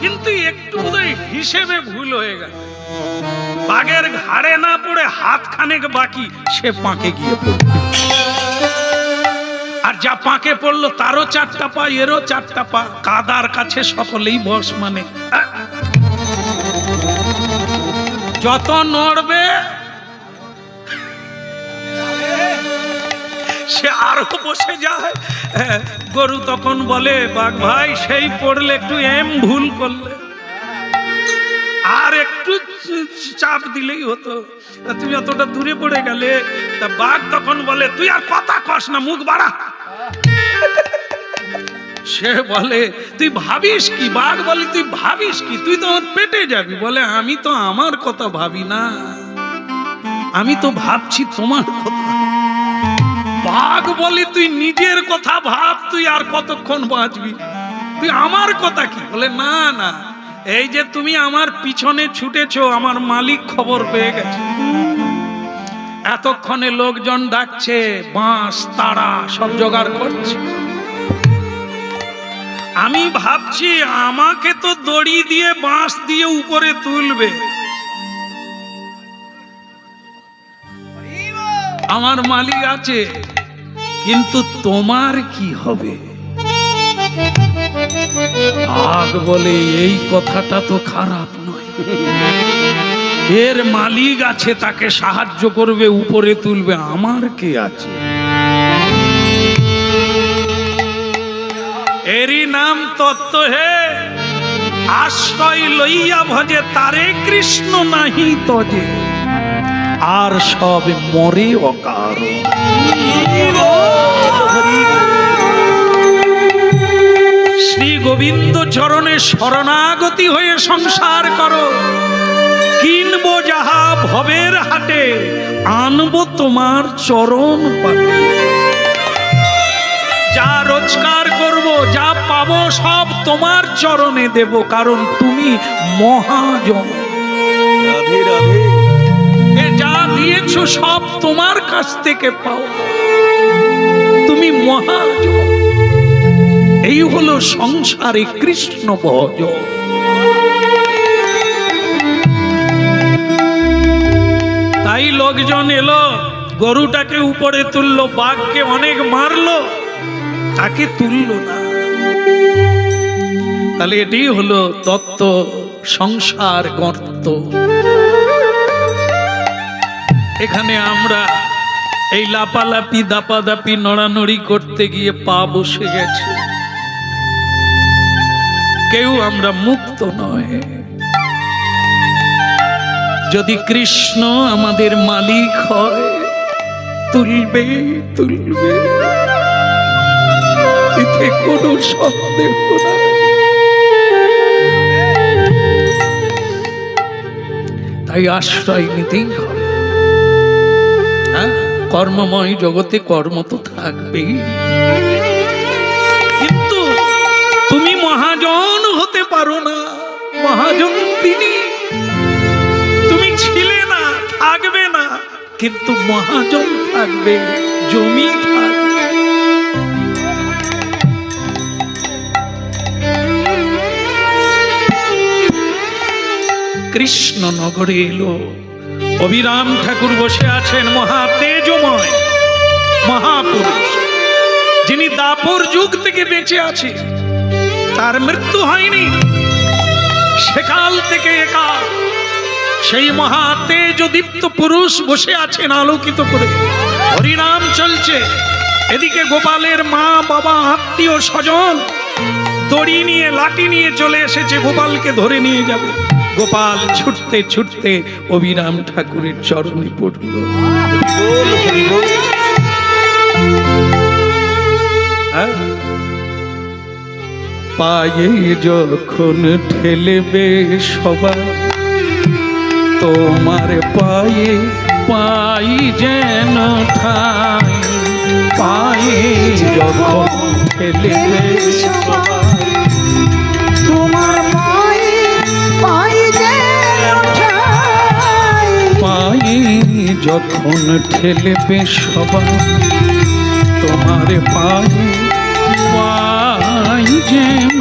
কিন্তু একটু হিসেবে ভুল হয়ে গেল। বাঘের ঘাড়ে না পড়ে হাত খানেক বাকি, সে পাঁকে গিয়ে পড়ল। আর যা পাঁকে পড়ল, তারও চারটা পা, এরও চারটা পা। কাদার কাছে সকলেই বস মানে! যত নড়বে সে আরও বসে যায়। গরু তখন বলে, বাঘ ভাই, সেই পড়লে একটু এম ভুল করলে। আর একটু চাপ দিলেই হতো। তুমি অতটা দূরে পড়ে গেলে। তা বাঘ তখন বলে, তুই আর কথা কস না, মুখ বাড়া। সে বলে, তুই ভাবিস কি? বাঘ বলে, তুই ভাবিস কি? তুই তো আমার পেটে যাবি। বলে, আমি তো আমার কথা ভাবি না। আমি তো ভাবছি তোমার কথা। বাঘ বলে, তুই নিজের কথা ভাব, তুই আর কতক্ষণ বাঁচবি? তুই আমার কথা কি? বলে, না না। এই যে তুমি আমার পিছনে ছুটেছো, আমার মালিক খবর পেয়ে গেছে। এতক্ষণে লোকজন ডাকছে, বাঁশ, তারা সব জোগাড় করছে। আমি ভাবছি, আমাকে তো দড়ি দিয়ে, বাঁশ দিয়ে উপরে তুলবে। আমার মালিক আছে। কিন্তু তোমার কি হবে? আগ বলে এই কথাটা তো খারাপ নয়। এর মালিক আছে, তাকে সাহায্য করবে, উপরে তুলবে। আমার কে আছে? এরই নাম তত্ত্ব হে, আশ্রয় লইয়া ভজে, তারে কৃষ্ণ নাহি তজে। আর সব মরে অকার শ্রী গোবিন্দ চরণে শরণাগতি হয়ে সংসার করো। কিনবো যাহা ভবের হাটে, আনব তোমার চরণ পাতে। যা রোজগার করব, যা পাব, সব তোমার চরণে দেব, কারণ তুমি মহাজন। রাধে রাধে। দিয়েছ সব তোমার কাছ থেকে পাও তুমি মহাজন এই হলো সংসারে কৃষ্ণ ভজ তাই লোকজন এলো, গরুটাকে উপরে তুললো, বাঘকে অনেক মারলো, তাকে তুললো না। তাহলে এটি হলো তত্ত্ব, সংসার গর্ত। এখানে আমরা এই লাপালাপি, দাপাদাপি, নড়ানড়ি করতে গিয়ে পা বসে গেছে। কেউ আমরা মুক্ত নয়। যদি কৃষ্ণ আমাদের মালিক হয়, তুলবে তুলবে। এতে কোনো সন্দেহ তাই আশ্রয় নিতেই হ্যাঁ? কর্মময় জগতে কর্ম তো থাকবেই। কিন্তু তুমি মহাজন হতে পারো না, মহাজন তিনি। তুমি ছিলে না, থাকবে না, কিন্তু মহাজন থাকবে, জমি থাকবে। কৃষ্ণনগরে এলো। অবিরাম ঠাকুর বসে আছেন মহা তেজময় মহাপুরুষ। যিনি দাপর যুগ থেকে বেঁচে আছে, তার মৃত্যু হয়নি। সেকাল থেকে একাল সেই মহা তেজদীপ্ত পুরুষ বসে আছেন আলোকিত করে। হরিনাম চলছে। এদিকে গোপালের মা, বাবা, আত্মীয়, স্বজন দড়ি নিয়ে, লাঠি নিয়ে চলে এসেছে। গোপালকে ধরে নিয়ে যাবে। গোপাল ছুটতে ছুটতে অবিরাম ঠাকুরের চরণে পড়ল হ্যাঁ? পায়ে যখন ঠেলবে সবাই তোমার পায়ে পাই যেন ঠাই পায়ে যখন ঠেলবে সবাই যখন ঠেলবে সবাই তোমার পায়ে পাই যেন